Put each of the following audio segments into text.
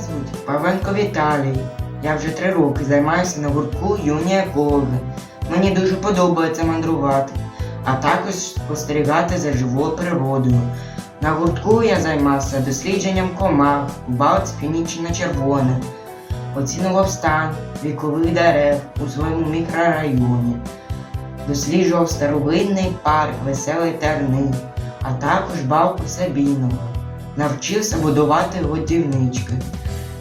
звуть Павленко Віталій. Я вже три роки займаюся на гуртку юні екологи. Мені дуже подобається мандрувати, а також спостерігати за живою природою. На гуртку я займався дослідженням комах, балт північно-червоне, оцінював стан вікових дерев у своєму мікрорайоні, досліджував старовинний парк Веселий Терни, а також балку Сабіного. Навчився будувати годівнички.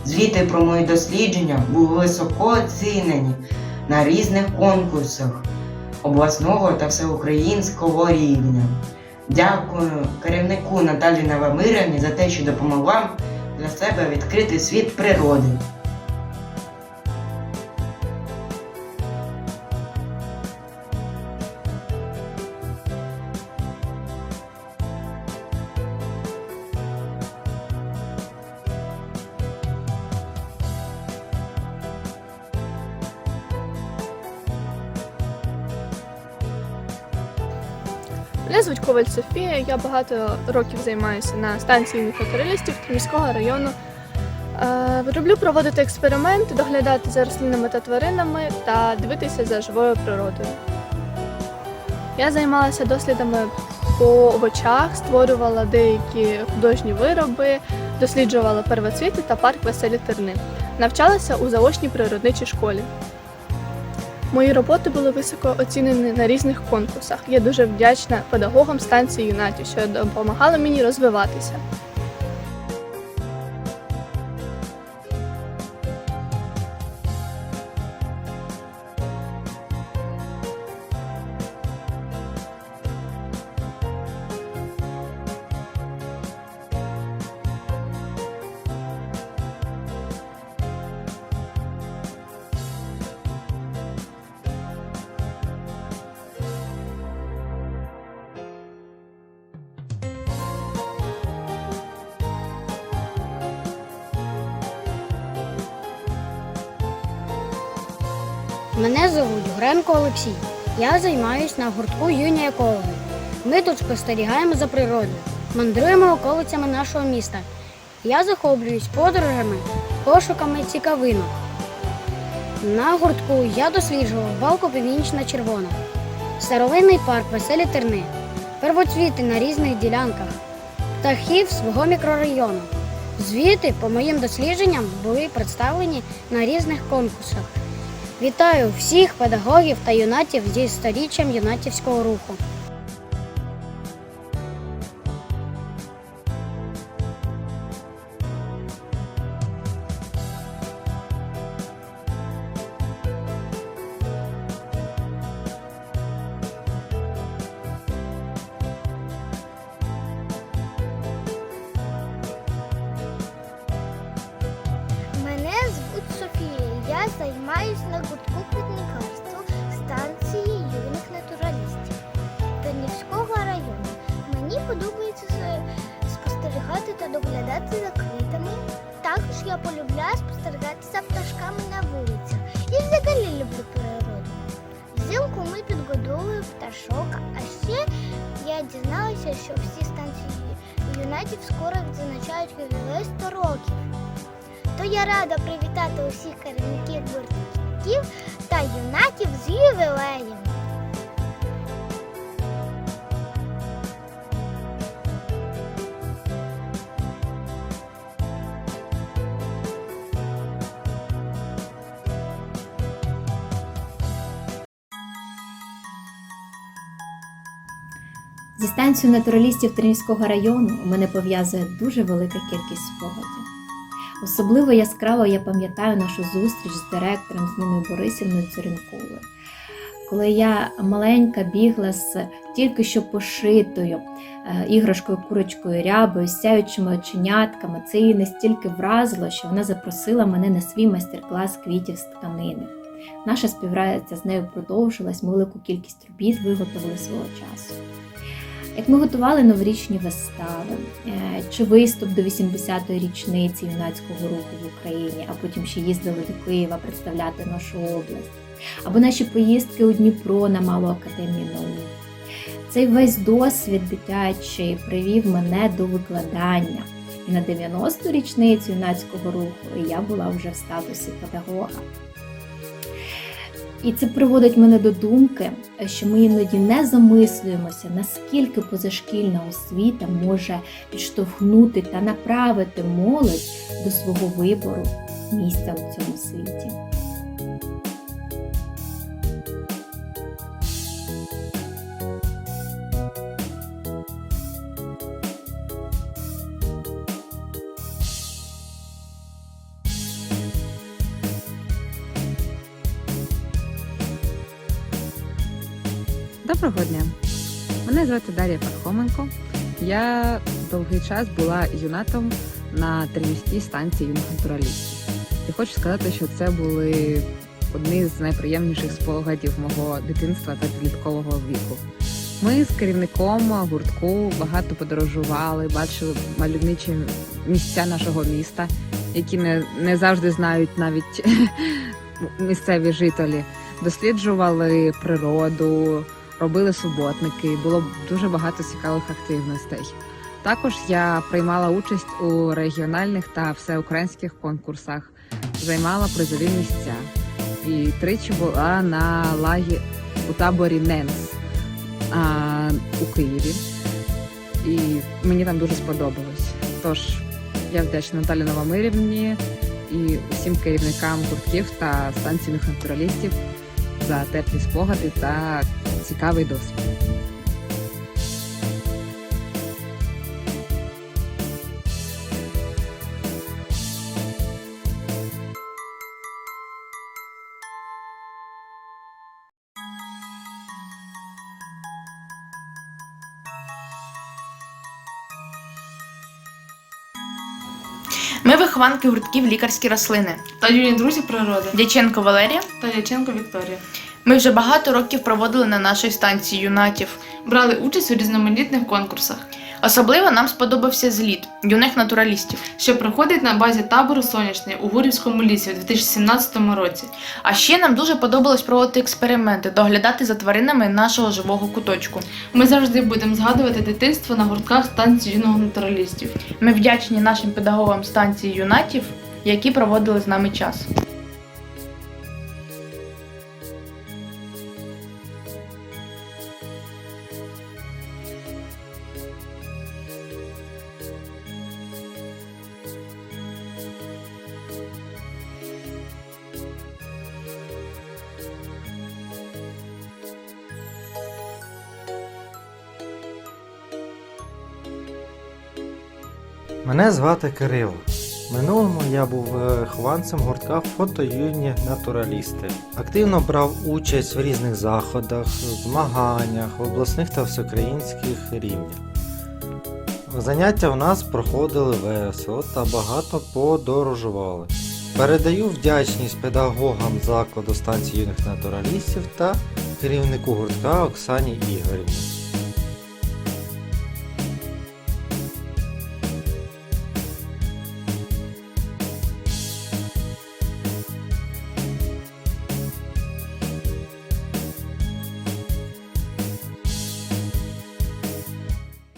Звіти про мої дослідження були високо оцінені на різних конкурсах обласного та всеукраїнського рівня. Дякую керівнику Наталі Новомирівні за те, що допомогла для себе відкрити світ природи. Мене звуть Коваль Софія. Я багато років займаюся на станції мікротуристів міського району. Е, Люблю проводити експерименти, доглядати за рослинами та тваринами та дивитися за живою природою. Я займалася дослідами по овочах, створювала деякі художні вироби, досліджувала первоцвіти та парк Веселі Терни. Навчалася у заочній природничій школі. Мої роботи були високо оцінені на різних конкурсах. Я дуже вдячна педагогам станції Юнаті, що допомагали мені розвиватися. Мене звуть Гренко Олексій. Я займаюсь на гуртку юні екологи. Ми тут спостерігаємо за природою, мандруємо околицями нашого міста. Я захоплююсь подорожами, пошуками цікавинок. На гуртку я досліджував балку північна червона, старовинний парк Веселі Терни, первоцвіти на різних ділянках, птахів свого мікрорайону. Звіти по моїм дослідженням були представлені на різних конкурсах. Вітаю всіх педагогів та юнатів зі сторіччям юнатівського руху. Займаюсь на гуртку квітникарства станції юних натуралістів Тернівського району. Мені подобається спостерігати та доглядати за квітами. Також я полюбляю спостерігати за пташками на вулицях. І взагалі люблю природу. Взимку ми підгодовуємо пташок, а ще я дізналася, що всі станції юнайтів скоро відзначають ювілей 100 років. Я рада привітати усіх керівників гуртків та юнатів з ювілеєм. Зі станцією натуралістів Тернівського району у мене пов'язує дуже велика кількість спогадів. Особливо яскраво я пам'ятаю нашу зустріч з директором з Ніною Борисівною Цурінковою. Коли я маленька бігла з тільки що пошитою е, іграшкою курочкою рябою, сяючими оченятками, це її настільки вразило, що вона запросила мене на свій майстер-клас квітів з тканини. Наша співпраця з нею продовжилась, ми велику кількість робіт виготовили свого часу. Як ми готували новорічні вистави, е, чи виступ до 80-ї річниці юнацького руху в Україні, а потім ще їздили до Києва представляти нашу область, або наші поїздки у Дніпро на Малу академію наук. Цей весь досвід дитячий привів мене до викладання. І на 90-ту річницю юнацького руху я була вже в статусі педагога. І це приводить мене до думки, що ми іноді не замислюємося, наскільки позашкільна освіта може підштовхнути та направити молодь до свого вибору місця у цьому світі. Доброго дня! Мене звати Дар'я Пархоменко. Я довгий час була юнатом на Тернівській станції юних. І хочу сказати, що це були одні з найприємніших спогадів мого дитинства та підліткового віку. Ми з керівником гуртку багато подорожували, бачили мальовничі місця нашого міста, які не, не завжди знають навіть місцеві жителі. Досліджували природу, робили суботники, було дуже багато цікавих активностей. Також я приймала участь у регіональних та всеукраїнських конкурсах, займала призові місця і тричі була на лагі у таборі Ненс а, у Києві. І мені там дуже сподобалось. Тож я вдячна Наталі Новомирівні і усім керівникам гуртків та станційних натуралістів за теплі спогади та цікавий досвід. Ми вихованки гуртків лікарські рослини. та юні друзі природи Дяченко Валерія. та Дяченко Вікторія. Ми вже багато років проводили на нашій станції юнатів. Брали участь у різноманітних конкурсах, Особливо нам сподобався зліт юних натуралістів. що проходить на базі табору Сонячний у Гурівському лісі у 2017 році. А ще нам дуже подобалось проводити експерименти, доглядати за тваринами нашого живого куточку. Ми завжди будемо згадувати дитинство на гуртках станції юного натуралістів. Ми вдячні нашим педагогам станції юнатів, які проводили з нами час. Мене звати Кирило. В Минулому я був вихованцем гуртка фото юні натуралісти. Активно брав участь в різних заходах, змаганнях, обласних та всеукраїнських рівнях. Заняття в нас проходили весело та багато подорожували. Передаю вдячність педагогам закладу станції юних натуралістів та керівнику гуртка Оксані Ігорівні.